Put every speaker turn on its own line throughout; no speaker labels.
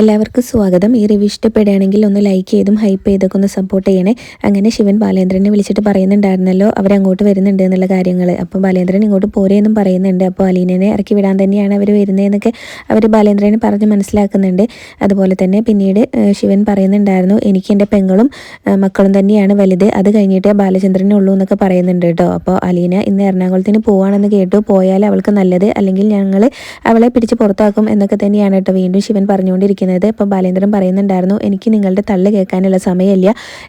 എല്ലാവർക്കും സ്വാഗതം. ഈ റിവ്യൂ ഇഷ്ടപ്പെടുകയാണെങ്കിൽ ഒന്ന് ലൈക്ക് ചെയ്തും ഹൈപ്പ് ചെയ്തൊക്കെ ഒന്ന് സപ്പോർട്ട് ചെയ്യണേ. അങ്ങനെ ശിവൻ ബാലേന്ദ്രനെ വിളിച്ചിട്ട് പറയുന്നുണ്ടായിരുന്നല്ലോ അവരങ്ങോട്ട് വരുന്നുണ്ട് എന്നുള്ള കാര്യങ്ങൾ. അപ്പോൾ ബാലേന്ദ്രൻ ഇങ്ങോട്ട് പോരെയെന്നും പറയുന്നുണ്ട്. അപ്പോൾ അലീനനെ ഇറക്കി വിടാൻ തന്നെയാണ് അവർ വരുന്നതെന്നൊക്കെ അവർ ബാലേന്ദ്രനെ പറഞ്ഞ് മനസ്സിലാക്കുന്നുണ്ട്. അതുപോലെ തന്നെ പിന്നീട് ശിവൻ പറയുന്നുണ്ടായിരുന്നു എനിക്ക് എന്റെ പെങ്ങളും മക്കളും തന്നെയാണ് വലുത്. അത് കഴിഞ്ഞിട്ടേ ബാലചന്ദ്രനെ ഉള്ളൂ എന്നൊക്കെ പറയുന്നുണ്ട് കേട്ടോ. അപ്പോൾ അലീന ഇന്ന് എറണാകുളത്തിന് പോവാണെന്ന് കേട്ടു. പോയാൽ അവൾക്ക് നല്ലത്. അല്ലെങ്കിൽ ഞങ്ങൾ അവളെ പിടിച്ച് പുറത്താക്കും എന്നൊക്കെ തന്നെയാണ് കേട്ടോ വീണ്ടും ശിവൻ പറഞ്ഞുകൊണ്ടിരിക്കുന്നത്. വിളിക്കുന്നത് അപ്പോൾ ബാലേന്ദ്രൻ പറയുന്നുണ്ടായിരുന്നു എനിക്ക് നിങ്ങളുടെ തള്ളു കേൾക്കാനുള്ള സമയമില്ല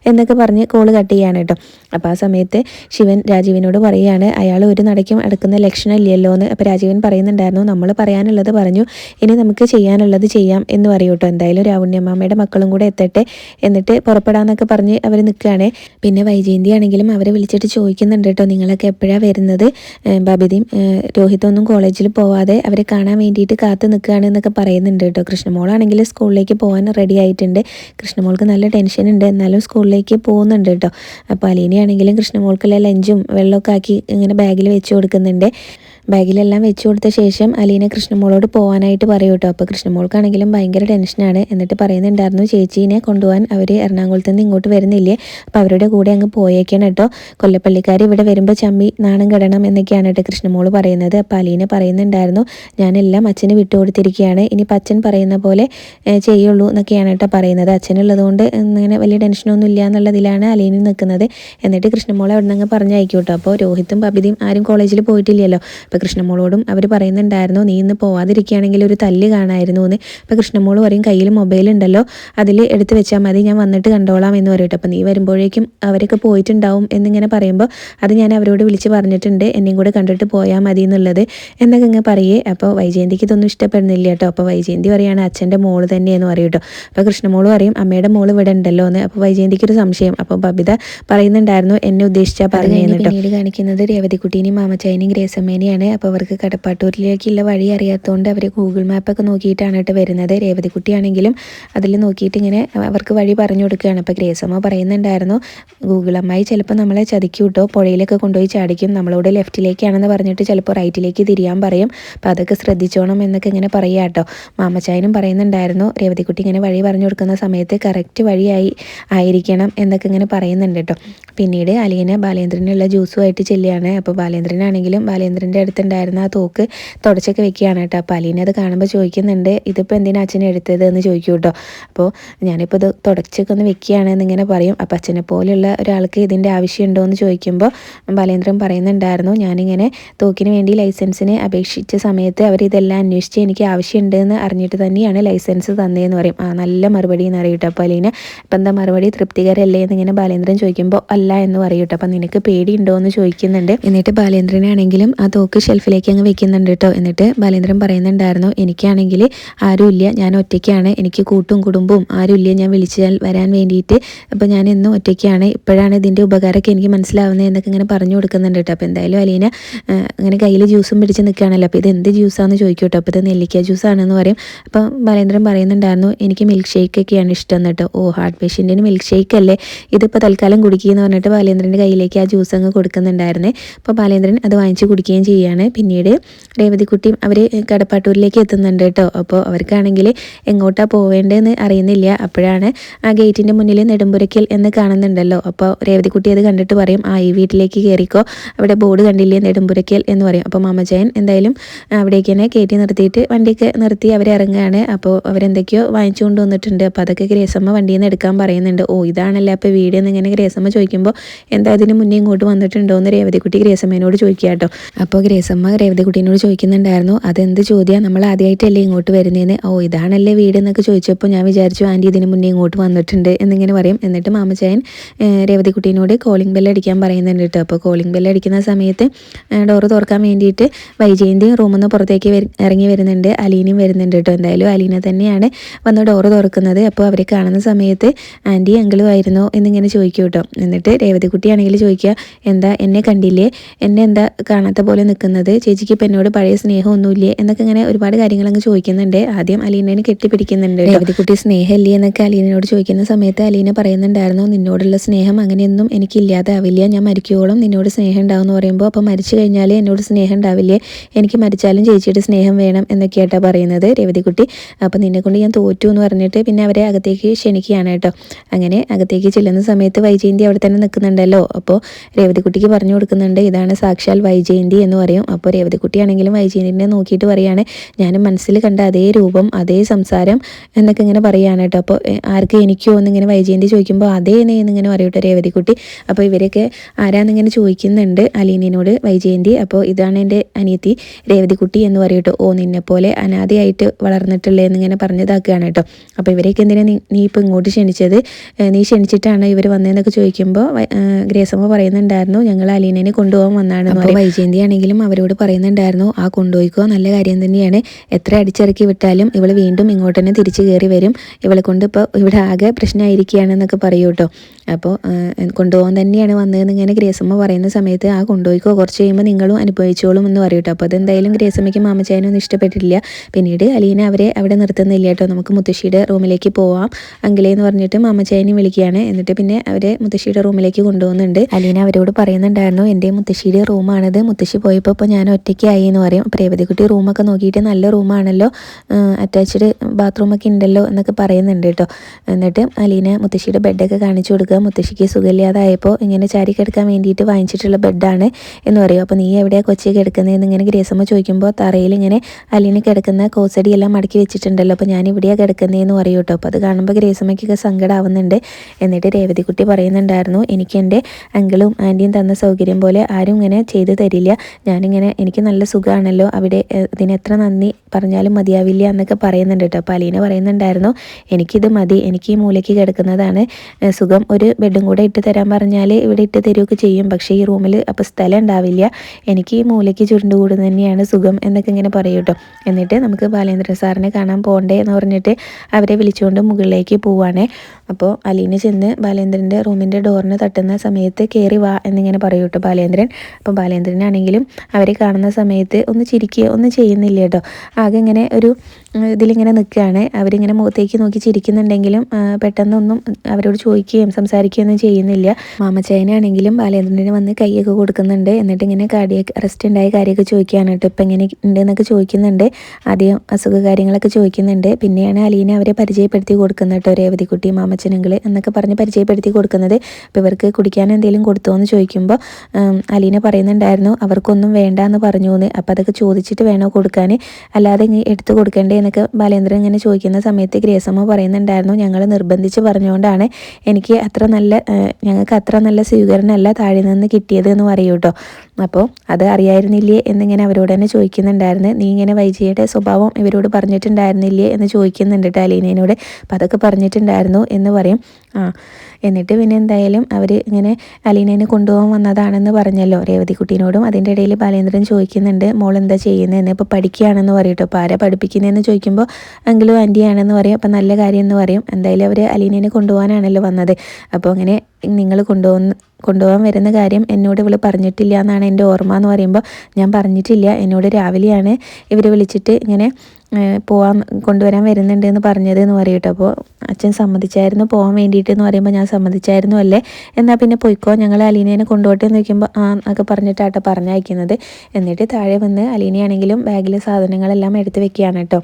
എന്നൊക്കെ പറഞ്ഞ് കോൾ കട്ട് ചെയ്യാണ് കേട്ടോ. അപ്പോൾ ആ സമയത്ത് ശിവൻ രാജീവിനോട് പറയുകയാണ് അയാൾ ഒരു നടക്കും അടക്കുന്ന ലക്ഷണം ഇല്ലല്ലോ എന്ന് അപ്പോൾ രാജീവൻ പറയുന്നുണ്ടായിരുന്നു നമ്മൾ പറയാനുള്ളത് പറഞ്ഞു ഇനി നമുക്ക് ചെയ്യാനുള്ളത് ചെയ്യാം എന്ന് പറയൂ കേട്ടോ. എന്തായാലും രാവുണ്യമ്മയുടെ മക്കളും കൂടെ എത്തട്ടെ എന്നിട്ട് പുറപ്പെടാന്നൊക്കെ പറഞ്ഞ് അവർ നിൽക്കുകയാണ്. പിന്നെ വൈജയന്തി ആണെങ്കിലും അവരെ വിളിച്ചിട്ട് ചോദിക്കുന്നുണ്ട് കേട്ടോ നിങ്ങളൊക്കെ എപ്പോഴാണ് വരുന്നത്? ബബിതയും രോഹിതൊന്നും കോളേജിൽ പോവാതെ അവരെ കാണാൻ വേണ്ടിയിട്ട് കാത്തു നിൽക്കുകയാണ് എന്നൊക്കെ പറയുന്നുണ്ട് കേട്ടോ. കൃഷ്ണമോളാണെങ്കിൽ സ്കൂളിലേക്ക് പോകാൻ റെഡി ആയിട്ടുണ്ട്. കൃഷ്ണമോൾക്ക് നല്ല ടെൻഷൻ ഉണ്ട്. എന്നാലും സ്കൂളിലേക്ക് പോകുന്നുണ്ട് കേട്ടോ. അപ്പോൾ അലീനയാണെങ്കിലും കൃഷ്ണമോൾക്കുള്ള ലഞ്ചും വെള്ളമൊക്കെ ആക്കി ഇങ്ങനെ ബാഗിൽ വെച്ച് കൊടുക്കുന്നുണ്ട്. ബാഗിലെല്ലാം വെച്ചു കൊടുത്ത ശേഷം അലീന കൃഷ്ണമോളോട് പോകാനായിട്ട് പറയും കേട്ടോ അപ്പോൾ കൃഷ്ണമോൾക്കാണെങ്കിലും ഭയങ്കര ടെൻഷനാണ്. എന്നിട്ട് പറയുന്നുണ്ടായിരുന്നു ചേച്ചീനെ കൊണ്ടുപോകാൻ അവർ എറണാകുളത്ത് നിന്ന് ഇങ്ങോട്ട് വരുന്നില്ലേ? അപ്പോൾ അവരുടെ കൂടെ അങ്ങ് പോയേക്കാണ് കേട്ടോ കൊല്ലപ്പള്ളിക്കാർ ഇവിടെ വരുമ്പോൾ ചമ്മി നാണം കെടണം എന്നൊക്കെയാണ് കേട്ടോ കൃഷ്ണമോൾ പറയുന്നത്. അപ്പോൾ അലീന പറയുന്നുണ്ടായിരുന്നു ഞാനെല്ലാം അച്ഛന് വിട്ടുകൊടുത്തിരിക്കുകയാണ് ഇനി അച്ഛൻ പറയുന്ന പോലെ ചെയ്യുള്ളൂ എന്നൊക്കെയാണ് കേട്ടോ പറയുന്നത്. അച്ഛനുള്ളതുകൊണ്ട് ഇങ്ങനെ വലിയ ടെൻഷനൊന്നും ഇല്ല എന്നുള്ളതിലാണ് അലീന നിൽക്കുന്നത് എന്നിട്ട് കൃഷ്ണമോൾ അവിടെ നിന്ന് പറഞ്ഞയക്കും കേട്ടോ അപ്പോൾ രോഹിത്തും പബിതിയും ആരും കോളേജിൽ പോയിട്ടില്ലല്ലോ. അപ്പോൾ കൃഷ്ണമോളോടും അവർ പറയുന്നുണ്ടായിരുന്നു നീ ഇന്ന് പോവാതിരിക്കുകയാണെങ്കിൽ ഒരു തല്ല് കാണായിരുന്നു എന്ന് അപ്പോൾ കൃഷ്ണമോൾ പറയും കയ്യിൽ മൊബൈൽ ഉണ്ടല്ലോ അതിൽ എടുത്ത് വെച്ചാൽ മതി ഞാൻ വന്നിട്ട് കണ്ടോളാം എന്ന് പറയട്ടെ അപ്പോൾ നീ വരുമ്പോഴേക്കും അവരൊക്കെ പോയിട്ടുണ്ടാവും എന്നിങ്ങനെ പറയുമ്പോൾ അത് ഞാൻ അവരോട് വിളിച്ച് പറഞ്ഞിട്ടുണ്ട് എന്നെയും കൂടെ കണ്ടിട്ട് പോയാൽ മതി എന്നുള്ളത് എന്നൊക്കെ ഇങ്ങനെ പറയേ. അപ്പോൾ വൈജയന്തിക്ക് ഇതൊന്നും ഇഷ്ടപ്പെടുന്നില്ല കേട്ടോ അപ്പോൾ വൈജയന്തി പറയുകയാണ് അച്ഛന്റെ മോൾ തന്നെയെന്ന് പറയും കേട്ടോ അപ്പോൾ കൃഷ്ണമോൾ പറയും അമ്മയുടെ മോൾ ഇവിടെ ഉണ്ടല്ലോ എന്ന് അപ്പോൾ വൈജയന്തിക്ക് ഒരു സംശയം. അപ്പോൾ ബബിത പറയുന്നുണ്ടായിരുന്നു എന്നെ ഉദ്ദേശിച്ചാൽ പറഞ്ഞു പിന്നീട് കാണിക്കുന്നത് രേവതിക്കുട്ടീനെയും മാമച്ചായനെയും ഗ്രേസമ്മേനെയാണ്. ആണ് അപ്പോൾ അവർക്ക് കടപ്പാട്ടൂരിലേക്കുള്ള വഴി അറിയാത്തതുകൊണ്ട് അവർ ഗൂഗിൾ മാപ്പൊക്കെ നോക്കിയിട്ടാണ് കേട്ടോ വരുന്നത്. രേവതിക്കുട്ടിയാണെങ്കിലും അതിൽ നോക്കിയിട്ട് ഇങ്ങനെ അവർക്ക് വഴി പറഞ്ഞു കൊടുക്കുകയാണ്. അപ്പോൾ ഗ്രേസമ്മ പറയുന്നുണ്ടായിരുന്നു ഗൂഗിൾ അമ്മായി ചിലപ്പോൾ നമ്മളെ ചതിക്കും കേട്ടോ പുഴയിലൊക്കെ കൊണ്ടുപോയി ചാടിക്കും. നമ്മളോട് ലെഫ്റ്റിലേക്കാണെന്ന് പറഞ്ഞിട്ട് ചിലപ്പോൾ റൈറ്റിലേക്ക് തിരിയാൻ പറയും. അപ്പോൾ അതൊക്കെ ശ്രദ്ധിച്ചോണം എന്നൊക്കെ ഇങ്ങനെ പറയുക കേട്ടോ മാമച്ചായനും പറയുന്നുണ്ടായിരുന്നു രേവതിക്കുട്ടി ഇങ്ങനെ വഴി പറഞ്ഞു കൊടുക്കുന്ന സമയത്ത് കറക്റ്റ് വഴിയായി ആയിരിക്കണം എന്നൊക്കെ ഇങ്ങനെ പറയുന്നുണ്ട് കേട്ടോ പിന്നീട് അലീന ബാലേന്ദ്രനുള്ള ജ്യൂസുമായിട്ട് ചെല്ലുകയാണ്. അപ്പോൾ ബാലേന്ദ്രനാണെങ്കിലും ബാലേന്ദ്രന്റെ അടുത്തുണ്ടായിരുന്ന ആ തോക്ക് തുടച്ചൊക്കെ വെക്കുകയാണ് കേട്ടോ. അപ്പോൾ അലീന അത് കാണുമ്പോൾ ചോദിക്കുന്നുണ്ട് ഇതിപ്പോൾ എന്തിനാ അച്ഛനെ എടുത്തത്? എന്ന് ചോദിക്കും കേട്ടോ. അപ്പോൾ ഞാനിപ്പോൾ ഇത് തുടച്ചൊക്കെ ഒന്ന് വെക്കുകയാണ് പറയും. അപ്പോൾ അച്ഛനെ പോലെയുള്ള ഒരാൾക്ക് ഇതിന്റെ ആവശ്യമുണ്ടോ എന്ന് ചോദിക്കുമ്പോൾ ബാലേന്ദ്രൻ പറയുന്നുണ്ടായിരുന്നു ഞാനിങ്ങനെ തോക്കിന് വേണ്ടി ലൈസൻസിന് അപേക്ഷിച്ച സമയത്ത് അവർ ഇതെല്ലാം അന്വേഷിച്ച് എനിക്ക് ആവശ്യമുണ്ട് എന്ന് അറിഞ്ഞിട്ട് തന്നെയാണ് ലൈസൻസ് തന്നതെന്ന് പറയും. ആ നല്ല മറുപടി എന്ന് അറിയട്ടോ അപ്പോൾ അലീന ഇപ്പം എന്താ മറുപടി? തൃപ്തികരല്ലേ? എന്നിങ്ങനെ ബാലേന്ദ്രൻ ചോദിക്കുമ്പോൾ അല്ല എന്ന് പറയൂട്ടോ അപ്പം നിനക്ക് പേടിയുണ്ടോ എന്ന് ചോദിക്കുന്നുണ്ട്. എന്നിട്ട് ബാലേന്ദ്രനാണെങ്കിലും ആ തോക്ക് ഷെൽഫിലേക്ക് അങ്ങ് വെക്കുന്നുണ്ട് കേട്ടോ എന്നിട്ട് ബാലേന്ദ്രൻ പറയുന്നുണ്ടായിരുന്നു എനിക്കാണെങ്കിൽ ആരുമില്ല ഞാൻ ഒറ്റയ്ക്കാണ്. എനിക്ക് കൂട്ടും കുടുംബവും ആരുമില്ല. ഞാൻ വിളിച്ചാൽ വരാൻ വേണ്ടിയിട്ട് അപ്പോൾ ഞാൻ എന്നും ഒറ്റയ്ക്കാണ്. ഇപ്പോഴാണ് ഇതിന്റെ ഉപകാരമൊക്കെ എനിക്ക് മനസ്സിലാവുന്നത് എന്നൊക്കെ ഇങ്ങനെ പറഞ്ഞു കൊടുക്കുന്നുണ്ട് കേട്ടോ അപ്പോൾ എന്തായാലും അലീന അങ്ങനെ കയ്യിൽ ജ്യൂസും പിടിച്ച് നിൽക്കുകയാണല്ലോ അപ്പോൾ ഇത് എന്ത് ജ്യൂസാണെന്ന് ചോദിക്കും കേട്ടോ അപ്പോൾ ഇത് നെല്ലിക്ക ജ്യൂസാണെന്ന് പറയും. അപ്പോൾ ബാലേന്ദ്രൻ പറയുന്നുണ്ടായിരുന്നു എനിക്ക് മിൽക്ക് ഷേക്ക് ഷേക്കൊക്കെയാണ് ഇഷ്ടം കേട്ടോ ഓ ഹാർട്ട് പേഷ്യന്റിന് മിൽക്ക് ഷേക്ക് അല്ലേ? ഇതിപ്പോൾ തൽക്കാലം കുടിക്കുകയെന്ന് പറഞ്ഞിട്ട് ബാലേന്ദ്രന്റെ കയ്യിലേക്ക് ആ ജ്യൂസ് അങ്ങ് കൊടുക്കുന്നുണ്ടായിരുന്നേ. അപ്പോൾ ബാലേന്ദ്രൻ അത് വാങ്ങിച്ച് കുടിക്കുകയും ചെയ്യും ചെയ്യുകയാണ് പിന്നീട് രേവതിക്കുട്ടിയും അവർ കടപ്പാട്ടൂരിലേക്ക് എത്തുന്നുണ്ട് കേട്ടോ. അപ്പോൾ അവർക്കാണെങ്കിൽ എങ്ങോട്ടാണ് പോവേണ്ടതെന്ന് അറിയുന്നില്ല. അപ്പോഴാണ് ആ ഗേറ്റിന്റെ മുന്നിൽ നെടുമ്പുരയ്ക്കൽ എന്ന് കാണുന്നുണ്ടല്ലോ. അപ്പോൾ രേവതിക്കുട്ടി അത് കണ്ടിട്ട് പറയും ആ ഈ വീട്ടിലേക്ക് കയറിക്കോ അവിടെ ബോർഡ് കണ്ടില്ലേ നെടുമ്പുരയ്ക്കൽ എന്ന് പറയും. അപ്പോൾ മാമജയൻ എന്തായാലും അവിടേക്ക് തന്നെ കയറ്റി നിർത്തിയിട്ട് വണ്ടിയൊക്കെ നിർത്തി അവരിറങ്ങുകയാണ് അപ്പോൾ അവരെന്തൊക്കെയോ വാങ്ങിച്ചു കൊണ്ടുവന്നിട്ടുണ്ട്. അപ്പോൾ അതൊക്കെ ഗ്രേസമ്മ വണ്ടിയിൽ നിന്ന് എടുക്കാൻ പറയുന്നുണ്ട്. ഓ ഇതാണല്ലേ അപ്പോൾ വീട് എന്നിങ്ങനെ ഗ്രേസമ്മ ചോദിക്കുമ്പോൾ എന്താ അതിന് മുന്നേ ഇങ്ങോട്ട് വന്നിട്ടുണ്ടോ എന്ന് രേവതിക്കുട്ടി ഗ്രേസമ്മേനോട് ചോദിക്കുക കേട്ടോ. അപ്പോൾ ഗ്രേസമ്മ രേവതികുട്ടീനോട് ചോദിക്കുന്നുണ്ടായിരുന്നു അതെന്ത് ചോദ്യം? നമ്മൾ ആദ്യമായിട്ടല്ലേ ഇങ്ങോട്ട് വരുന്നതെന്ന് ഓ ഇതാണല്ലേ വീട് എന്നൊക്കെ ചോദിച്ചപ്പോൾ ഞാൻ വിചാരിച്ചു ആന്റി ഇതിന് മുന്നേ ഇങ്ങോട്ട് വന്നിട്ടുണ്ട് എന്നിങ്ങനെ പറയും. എന്നിട്ട് മാമച്ചായൻ രേവതികുട്ടീനോട് കോളിംഗ് ബെല്ല് അടിക്കാൻ പറയുന്നുണ്ട് കേട്ടോ. അപ്പോൾ കോളിംഗ് ബെല്ല് അടിക്കുന്ന സമയത്ത് ഡോറ് തുറക്കാൻ വേണ്ടിയിട്ട് വൈജയന്തി റൂമിൽ നിന്ന് പുറത്തേക്ക് ഇറങ്ങി വരുന്നുണ്ട്. അലീനയും വരുന്നുണ്ട് കേട്ടോ. എന്തായാലും അലീന തന്നെയാണ് വന്ന് ഡോറ് തുറക്കുന്നത്. അപ്പോൾ അവരെ കാണുന്ന സമയത്ത് ആന്റി അങ്കിളും ആയിരുന്നോ എന്നിങ്ങനെ ചോദിക്കും കേട്ടോ. എന്നിട്ട് രേവതികുട്ടിയാണെങ്കിൽ ചോദിക്കുക എന്താ എന്നെ കണ്ടില്ലേ? എന്നെ എന്താ കാണാത്ത പോലെ നിൽക്കുന്നത് വന്നത് ചേച്ചിക്ക് ഇപ്പം എന്നോട് പഴയ സ്നേഹമൊന്നുമില്ലേ? എന്നൊക്കെ ഇങ്ങനെ ഒരുപാട് കാര്യങ്ങൾ അങ്ങ് ചോദിക്കുന്നുണ്ട്. ആദ്യം അലീനനെ കെട്ടിപ്പിടിക്കുന്നുണ്ട് രേവതിക്കുട്ടി സ്നേഹമില്ലേ? എന്നൊക്കെ അലീനയോട് ചോദിക്കുന്ന സമയത്ത് അലീന പറയുന്നുണ്ടായിരുന്നു നിന്നോടുള്ള സ്നേഹം അങ്ങനെയൊന്നും എനിക്കില്ലാതെ ആവില്ല ഞാൻ മരിക്കുവോളം നിന്നോട് സ്നേഹം ഉണ്ടാവും എന്ന് പറയുമ്പോൾ അപ്പോൾ മരിച്ചു കഴിഞ്ഞാൽ എന്നോട് സ്നേഹം ഉണ്ടാവില്ലേ? എനിക്ക് മരിച്ചാലും ചേച്ചിയുടെ സ്നേഹം വേണം എന്നൊക്കെയായിട്ടാണ് പറയുന്നത് രേവതിക്കുട്ടി. അപ്പോൾ നിന്നെക്കൊണ്ട് ഞാൻ തോറ്റു എന്ന് പറഞ്ഞിട്ട് പിന്നെ അവരെ അകത്തേക്ക് ക്ഷണിക്കുകയാണ് കേട്ടോ. അങ്ങനെ അകത്തേക്ക് ചെല്ലുന്ന സമയത്ത് വൈജയന്തി അവിടെ തന്നെ നിൽക്കുന്നുണ്ടല്ലോ. അപ്പോൾ രേവതിക്കുട്ടിക്ക് പറഞ്ഞു കൊടുക്കുന്നുണ്ട് ഇതാണ് സാക്ഷാൽ വൈജയന്തി എന്ന് പറയും. അപ്പോൾ രേവതിക്കുട്ടിയാണെങ്കിലും വൈജയന്തിനെ നോക്കിയിട്ട് പറയാണ്. ഞാൻ മനസ്സിൽ കണ്ട അതേ രൂപം അതേ സംസാരം എന്നൊക്കെ ഇങ്ങനെ പറയുകയാണ് കേട്ടോ. അപ്പോൾ ആർക്ക് എനിക്കോ എന്നിങ്ങനെ വൈജയന്തി ചോദിക്കുമ്പോൾ അതേ എന്നിങ്ങനെ പറയൂട്ടോ രേവതിക്കുട്ടി അപ്പോൾ ഇവരൊക്കെ ആരാന്നിങ്ങനെ ചോദിക്കുന്നുണ്ട് അലീനോട് വൈജയന്തി. അപ്പോൾ ഇതാണ് എന്റെ അനിയത്തി രേവതിക്കുട്ടി എന്ന് പറയൂട്ടോ ഓ നിന്നെ പോലെ അനാഥയായിട്ട് വളർന്നിട്ടുള്ളേ എന്നിങ്ങനെ പറഞ്ഞതാക്കുകയാണ് കേട്ടോ. അപ്പോൾ ഇവരെയൊക്കെ എന്തിനാ നീ നീ ഇപ്പോൾ ഇങ്ങോട്ട് ക്ഷണിച്ചത്? നീ ക്ഷണിച്ചിട്ടാണ് ഇവർ വന്നതെന്നൊക്കെ ചോദിക്കുമ്പോൾ ഗ്രേസമ്മ പറയുന്നുണ്ടായിരുന്നു ഞങ്ങൾ അലീനനെ കൊണ്ടുപോകാൻ വന്നാണ് വൈജയന്തി ആണെങ്കിലും അവരോട് പറയുന്നുണ്ടായിരുന്നു ആ കൊണ്ടുപോയിക്കോ നല്ല കാര്യം തന്നെയാണ്. എത്ര അടിച്ചിറക്കി വിട്ടാലും ഇവൾ വീണ്ടും ഇങ്ങോട്ട് തന്നെ തിരിച്ചു കയറി വരും. ഇവളെ കൊണ്ട് ഇപ്പോൾ ഇവിടെ ആകെ പ്രശ്നമായിരിക്കുകയാണെന്നൊക്കെ പറയൂ കേട്ടോ അപ്പോൾ കൊണ്ടുപോകാൻ തന്നെയാണ് വന്നതെന്ന് ഇങ്ങനെ ഗ്രേസമ്മ പറയുന്ന സമയത്ത് ആ കൊണ്ടുപോയിക്കോ കുറച്ച് കഴിയുമ്പോൾ നിങ്ങളും അനുഭവിച്ചോളും എന്ന് പറയൂട്ടോ അപ്പോൾ അതെന്തായാലും ഗ്രേസമ്മയ്ക്ക് മാമച്ചായനൊന്നും ഇഷ്ടപ്പെട്ടില്ല പിന്നീട് അലീന അവരെ അവിടെ നിർത്തുന്നില്ല കേട്ടോ. നമുക്ക് മുത്തശ്ശിയുടെ റൂമിലേക്ക് പോവാം. അങ്കിളേ എന്ന് പറഞ്ഞിട്ട് മാമച്ചായനെ വിളിക്കുകയാണ്. എന്നിട്ട് പിന്നെ അവരെ മുത്തശ്ശിയുടെ റൂമിലേക്ക് കൊണ്ടുപോകുന്നുണ്ട്. അലീന അവരോട് പറയുന്നുണ്ടായിരുന്നു എന്റെ മുത്തശ്ശിയുടെ റൂമാണിത്. മുത്തശ്ശി പോയപ്പോൾ ഇപ്പോൾ ഞാൻ ഒറ്റയ്ക്കായി എന്ന് പറയും. പ്രേവതിക്കുട്ടി റൂമൊക്കെ നോക്കിയിട്ട് നല്ല റൂമാണല്ലോ അറ്റാച്ച്ഡ് ബാത്റൂമൊക്കെ ഉണ്ടല്ലോ എന്നൊക്കെ പറയുന്നുണ്ട് കേട്ടോ. എന്നിട്ട് അലീന മുത്തശ്ശിയുടെ ബെഡൊക്കെ കാണിച്ചു കൊടുക്കുക. മുത്തശ്ശിക്ക് സുഖമില്ലാതായപ്പോൾ ഇങ്ങനെ ചാരി കിടക്കാൻ വേണ്ടിയിട്ട് വാങ്ങിച്ചിട്ടുള്ള ബെഡാണ് എന്ന് പറയും. അപ്പോൾ നീ എവിടെയാണ് കൊച്ചി കിടക്കുന്നതെന്ന് ഇങ്ങനെ ഗ്രേസമ്മ ചോദിക്കുമ്പോൾ തറയിൽ ഇങ്ങനെ അലീന കിടക്കുന്ന കോസടിയെല്ലാം മടക്കി വെച്ചിട്ടുണ്ടല്ലോ. അപ്പോൾ ഞാൻ ഇവിടെയാണ് കിടക്കുന്നതെന്ന് പറയും കേട്ടോ. അപ്പോൾ അത് കാണുമ്പോൾ ഗ്രേസമ്മയ്ക്കൊക്കെ സങ്കടമാവുന്നുണ്ട് എന്നിട്ട് രേവതിക്കുട്ടി പറയുന്നുണ്ടായിരുന്നു എനിക്ക് എന്റെ അങ്കിളും ആന്റിയും തന്ന സൗകര്യം പോലെ ആരും ഇങ്ങനെ ചെയ്തു തരില്ല. ഞാനിങ്ങനെ എനിക്ക് നല്ല സുഖമാണല്ലോ അവിടെ ഇതിന് എത്ര നന്ദി പറഞ്ഞാലും മതിയാവില്ല എന്നൊക്കെ പറയുന്നുണ്ട് കേട്ടോ. അപ്പോൾ അലീന പറയുന്നുണ്ടായിരുന്നു എനിക്കിത് മതി. എനിക്ക് ഈ മൂലയ്ക്ക് കിടക്കുന്നതാണ് സുഖം. ഒരു ബെഡും കൂടെ ഇട്ട് തരാൻ പറഞ്ഞാൽ ഇവിടെ ഇട്ട് തരുമൊക്കെ ചെയ്യും. പക്ഷേ ഈ റൂമിൽ അപ്പോൾ സ്ഥലം ഉണ്ടാവില്ല. എനിക്ക് ഈ മൂലയ്ക്ക് ചുരുണ്ടുകൂടുന്നത് തന്നെയാണ് സുഖം എന്നൊക്കെ ഇങ്ങനെ പറയും കേട്ടോ. എന്നിട്ട് നമുക്ക് ബാലേന്ദ്ര സാറിനെ കാണാൻ പോകണ്ടേ എന്ന് പറഞ്ഞിട്ട് അവരെ വിളിച്ചുകൊണ്ട് മുകളിലേക്ക് പോവാണേ. അപ്പോൾ അലീന ചെന്ന് ബാലേന്ദ്രന്റെ റൂമിന്റെ ഡോറിന് തട്ടുന്ന സമയത്ത് കയറി വാ എന്നിങ്ങനെ പറയൂ കേട്ടോ ബാലേന്ദ്രൻ. അപ്പോൾ ബാലേന്ദ്രനാണെങ്കിലും അവരെ കാണുന്ന സമയത്ത് ഒന്ന് ചിരിക്കുക ഒന്നും ചെയ്യുന്നില്ല കേട്ടോ. ആകെ ഇങ്ങനെ ഒരു ഇതിലിങ്ങനെ നിൽക്കുകയാണ് അവരിങ്ങനെ മുഖത്തേക്ക് നോക്കി ചിരിക്കുന്നുണ്ടെങ്കിലും പെട്ടെന്നൊന്നും അവരോട് ചോദിക്കുകയും സംസാരിക്കുകയൊന്നും ചെയ്യുന്നില്ല. മാമച്ചായനാണെങ്കിലും ബാലേന്ദ്രന് വന്ന് കൈയൊക്കെ കൊടുക്കുന്നുണ്ട്. എന്നിട്ട് ഇങ്ങനെ കാർഡിയക്ക് അറസ്റ്റ് ഉണ്ടായ കാര്യമൊക്കെ ചോദിക്കുകയാണ് കേട്ടോ. ഇപ്പം എങ്ങനെ ഉണ്ടെന്നൊക്കെ ചോദിക്കുന്നുണ്ട്. ആദ്യം അസുഖ കാര്യങ്ങളൊക്കെ ചോദിക്കുന്നുണ്ട്. പിന്നെയാണ് അലീന അവരെ പരിചയപ്പെടുത്തി കൊടുക്കുന്നത് കേട്ടോ. രേവതിക്കുട്ടി മാമച്ചനുകൾ എന്നൊക്കെ പറഞ്ഞ് പരിചയപ്പെടുത്തി കൊടുക്കുന്നത്. അപ്പോൾ ഇവർക്ക് കുടിക്കാൻ എന്തെങ്കിലും കൊടുത്തോ എന്ന് ചോദിക്കുമ്പോൾ അലീന പറയുന്നുണ്ടായിരുന്നു. അവർക്കൊന്നും വേണ്ട എന്ന് പറഞ്ഞു എന്ന് അപ്പോൾ അതൊക്കെ ചോദിച്ചിട്ട് വേണോ കൊടുക്കാൻ അല്ലാതെ എടുത്ത് കൊടുക്കണ്ടേ എന്നൊക്കെ ബാലേന്ദ്രൻ ഇങ്ങനെ ചോദിക്കുന്ന സമയത്ത് ഗ്രേസമ്മ പറയുന്നുണ്ടായിരുന്നു. ഞങ്ങൾ നിർബന്ധിച്ച് പറഞ്ഞുകൊണ്ടാണ് എനിക്ക് അത്ര നല്ല ഞങ്ങൾക്ക് അത്ര നല്ല സ്വീകരണമല്ല താഴെ നിന്ന് കിട്ടിയത് എന്ന് പറയൂ കേട്ടോ അപ്പോൾ അത് അറിയായിരുന്നില്ലേ എന്നിങ്ങനെ അവരോട് തന്നെ ചോദിക്കുന്നുണ്ടായിരുന്നു. നീ ഇങ്ങനെ വൈജയുടെ സ്വഭാവം ഇവരോട് പറഞ്ഞിട്ടുണ്ടായിരുന്നില്ലേ എന്ന് ചോദിക്കുന്നുണ്ട് കേട്ടോ അലീനയോട് അപ്പോൾ അതൊക്കെ പറഞ്ഞിട്ടുണ്ടായിരുന്നു എന്ന് പറയും. ആ എന്നിട്ട് പിന്നെ എന്തായാലും അവർ ഇങ്ങനെ അലീനേനെ കൊണ്ടുപോകാൻ വന്നതാണെന്ന് പറഞ്ഞല്ലോ. രേവതിക്കുട്ടീനോടും അതിന്റെ ഇടയിൽ ബാലേന്ദ്രൻ ചോദിക്കുന്നുണ്ട് മോൾ എന്താ ചെയ്യുന്നതെന്ന്? ഇപ്പോൾ പഠിക്കുകയാണെന്ന് പറയും കേട്ടോ അപ്പോൾ ആരാ പഠിപ്പിക്കുന്നതെന്ന് ചോദിക്കുമ്പോൾ അങ്കിളും ആന്റിയാണെന്ന് പറയും. അപ്പോൾ നല്ല കാര്യം എന്ന് പറയും. എന്തായാലും അവർ അലീനേനെ കൊണ്ടുപോകാനാണല്ലോ വന്നത്. അപ്പോൾ അങ്ങനെ നിങ്ങൾ കൊണ്ടുപോകുന്ന കൊണ്ടുപോകാൻ വരുന്ന കാര്യം എന്നോട് ഇവൾ പറഞ്ഞിട്ടില്ല എന്നാണ് എന്റെ ഓർമ്മ എന്ന് പറയുമ്പോൾ ഞാൻ പറഞ്ഞിട്ടില്ല. എന്നോട് രാവിലെയാണ് ഇവർ വിളിച്ചിട്ട് ഇങ്ങനെ പോവാൻ കൊണ്ടുവരാൻ വരുന്നുണ്ട് എന്ന് പറഞ്ഞത് എന്ന് പറയട്ടോ അപ്പോൾ അച്ഛൻ സമ്മതിച്ചായിരുന്നു പോകാൻ വേണ്ടിയിട്ട് എന്ന് പറയുമ്പോൾ ഞാൻ സമ്മതിച്ചായിരുന്നു അല്ലേ? എന്നാൽ പിന്നെ പോയിക്കോ ഞങ്ങൾ അലീനേനെ കൊണ്ടുപോട്ടെ എന്ന് ചോദിക്കുമ്പോൾ ആ എന്നൊക്കെ പറഞ്ഞിട്ടാട്ടോ പറഞ്ഞയക്കുന്നത്. എന്നിട്ട് താഴെ വന്ന് അലീനയാണെങ്കിലും ബാഗിലെ സാധനങ്ങളെല്ലാം എടുത്ത് വെക്കുകയാണ് കേട്ടോ.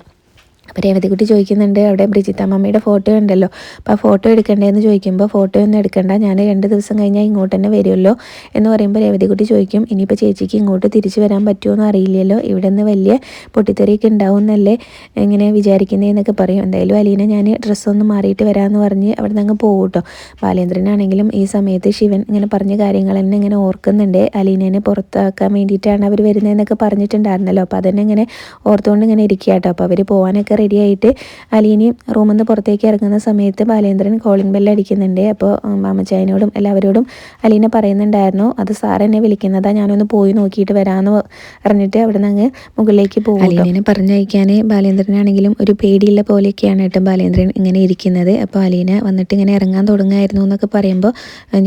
അപ്പോൾ രേവതിക്കുട്ടി ചോദിക്കുന്നുണ്ട് അവിടെ ബ്രിജിത്ത മമ്മിയുടെ ഫോട്ടോ ഉണ്ടല്ലോ. അപ്പോൾ ആ ഫോട്ടോ എടുക്കണ്ടേന്ന് ചോദിക്കുമ്പോൾ ഫോട്ടോ ഒന്നും എടുക്കണ്ട ഞാൻ രണ്ട് ദിവസം കഴിഞ്ഞാൽ ഇങ്ങോട്ട് തന്നെ വരുമല്ലോ എന്ന് പറയുമ്പോൾ രേവതിക്കുട്ടി ചോദിക്കും ഇനിയിപ്പോൾ ചേച്ചിക്ക് ഇങ്ങോട്ട് തിരിച്ചു വരാൻ പറ്റുമോ അറിയില്ലല്ലോ ഇവിടെ നിന്ന് വലിയ പൊട്ടിത്തെറിയൊക്കെ ഉണ്ടാവും എന്നല്ലേ ഇങ്ങനെ വിചാരിക്കുന്നതെന്നൊക്കെ പറയും. എന്തായാലും അലീന ഞാൻ ഡ്രസ്സൊന്ന് മാറിയിട്ട് വരാമെന്ന് പറഞ്ഞ് അവിടെ നിന്ന് അങ്ങ് പോകും കേട്ടോ ബാലേന്ദ്രനാണെങ്കിലും ഈ സമയത്ത് ശിവൻ ഇങ്ങനെ പറഞ്ഞ കാര്യങ്ങൾ തന്നെ ഇങ്ങനെ ഓർക്കുന്നുണ്ട്. അലീനേനെ പുറത്താക്കാൻ വേണ്ടിയിട്ടാണ് അവർ വരുന്നതെന്നൊക്കെ പറഞ്ഞിട്ടുണ്ടായിരുന്നല്ലോ. അപ്പോൾ അതന്നെ ഇങ്ങനെ ഓർത്തുകൊണ്ട് ഇങ്ങനെ ഇരിക്കുക കേട്ടോ അപ്പോൾ അവർ പോകാനൊക്കെ റെഡിയായിട്ട് അലീനി റൂമിൽ നിന്ന് പുറത്തേക്ക് ഇറങ്ങുന്ന സമയത്ത് ബാലേന്ദ്രൻ കോളിംഗ് ബെല്ല് അടിക്കുന്നുണ്ട്. അപ്പോൾ മാമച്ചായനോടും എല്ലാവരോടും അലീന പറയുന്നുണ്ടായിരുന്നു അത് സാർ എന്നെ വിളിക്കുന്നതാ ഞാനൊന്ന് പോയി നോക്കിയിട്ട് വരാമെന്ന് പറഞ്ഞിട്ട് അവിടെ നിന്ന് അങ്ങ് മുകളിലേക്ക് പോകും അലീനെ പറഞ്ഞയക്കാൻ ബാലേന്ദ്രനാണെങ്കിലും ഒരു പേടിയുള്ള പോലെയൊക്കെയാണ് കേട്ടോ ബാലേന്ദ്രൻ ഇങ്ങനെ ഇരിക്കുന്നത്. അപ്പോൾ അലീന വന്നിട്ട് ഇങ്ങനെ ഇറങ്ങാൻ തുടങ്ങായിരുന്നു എന്നൊക്കെ പറയുമ്പോൾ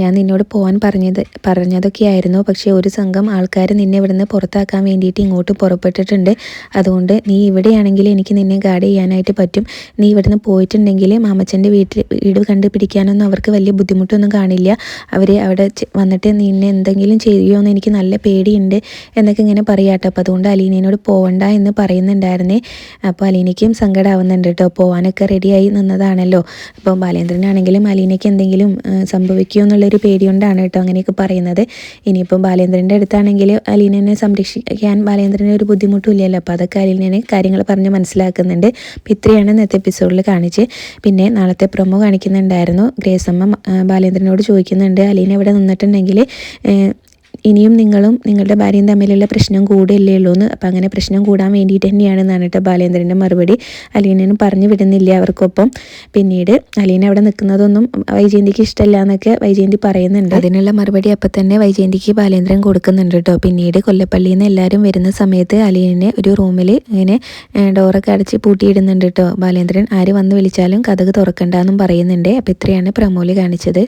ഞാൻ നിന്നോട് പോകാൻ പറഞ്ഞത് പറഞ്ഞതൊക്കെ ആയിരുന്നു പക്ഷേ ഒരു സംഘം ആൾക്കാർ നിന്നെ ഇവിടുന്ന് പുറത്താക്കാൻ വേണ്ടിയിട്ട് ഇങ്ങോട്ട് പുറപ്പെട്ടിട്ടുണ്ട്. അതുകൊണ്ട് നീ ഇവിടെയാണെങ്കിൽ എനിക്ക് നിന്നെ ഗാർഡ് ചെയ്യാനായിട്ട് പറ്റും. നീ ഇവിടുന്ന് പോയിട്ടുണ്ടെങ്കിൽ മാമച്ചന്റെ വീട്ടിൽ വീട് കണ്ടുപിടിക്കാനൊന്നും അവർക്ക് വലിയ ബുദ്ധിമുട്ടൊന്നും കാണില്ല. അവർ അവിടെ വന്നിട്ട് നിന്നെ എന്തെങ്കിലും ചെയ്യുമോ എന്ന് എനിക്ക് നല്ല പേടിയുണ്ട് എന്നൊക്കെ ഇങ്ങനെ പറയാട്ടോ. അപ്പോൾ അതുകൊണ്ട് അലീനയോട് പോകണ്ട എന്ന് പറയുന്നുണ്ടായിരുന്നേ. അപ്പോൾ അലീനയ്ക്കും സങ്കടമാവുന്നുണ്ട് കേട്ടോ. പോകാനൊക്കെ റെഡിയായി നിന്നതാണല്ലോ. അപ്പോൾ ബാലേന്ദ്രനാണെങ്കിലും അലീനയ്ക്ക് എന്തെങ്കിലും സംഭവിക്കുമോ എന്നുള്ളൊരു പേടി കൊണ്ടാണ് കേട്ടോ അങ്ങനെയൊക്കെ പറയുന്നത്. ഇനിയിപ്പം ബാലേന്ദ്രന്റെ അടുത്താണെങ്കിൽ അലീനനെ സംരക്ഷിക്കാൻ ബാലേന്ദ്രന് ഒരു ബുദ്ധിമുട്ടും ഇല്ലല്ലോ. അപ്പോൾ അതൊക്കെ അലീനനെ കാര്യങ്ങൾ പറഞ്ഞ് മനസ്സിലാക്കുന്നുണ്ട്. അപ്പോൾ ഇത്രയാണ് ഇന്നത്തെ എപ്പിസോഡിൽ കാണിച്ച്. പിന്നെ നാളത്തെ പ്രൊമോ കാണിക്കുന്നുണ്ടായിരുന്നു. ഗ്രേസമ്മ ബാലേന്ദ്രനോട് ചോദിക്കുന്നുണ്ട് അലീന ഇവിടെ നിന്നിട്ടുണ്ടെങ്കിൽ ഇനിയും നിങ്ങളും നിങ്ങളുടെ ഭാര്യയും തമ്മിലുള്ള പ്രശ്നം കൂടില്ലേ ഉള്ളൂ എന്ന് അപ്പം അങ്ങനെ പ്രശ്നം കൂടാൻ വേണ്ടിയിട്ട് തന്നെയാണെന്നാണ് കേട്ടോ ബാലേന്ദ്രന്റെ മറുപടി. അലീനനും പറഞ്ഞു വിടുന്നില്ല അവർക്കൊപ്പം. പിന്നീട് അലീന അവിടെ നിൽക്കുന്നതൊന്നും വൈജയന്തിക്ക് ഇഷ്ടമല്ല എന്നൊക്കെ വൈജയന്തി പറയുന്നുണ്ട്. അതിനുള്ള മറുപടി അപ്പം തന്നെ വൈജയന്തിക്ക് ബാലേന്ദ്രൻ കൊടുക്കുന്നുണ്ട് കേട്ടോ. പിന്നീട് കൊല്ലപ്പള്ളിയിൽ നിന്ന് എല്ലാവരും വരുന്ന സമയത്ത് അലീനെ ഒരു റൂമിൽ ഇങ്ങനെ ഡോറൊക്കെ അടച്ച് പൂട്ടിയിടുന്നുണ്ട് കേട്ടോ. ബാലേന്ദ്രൻ ആര് വന്ന് വിളിച്ചാലും കഥക് തുറക്കണ്ടെന്നും പറയുന്നുണ്ട്. അപ്പം ഇത്രയാണ് പ്രമോലി കാണിച്ചത്.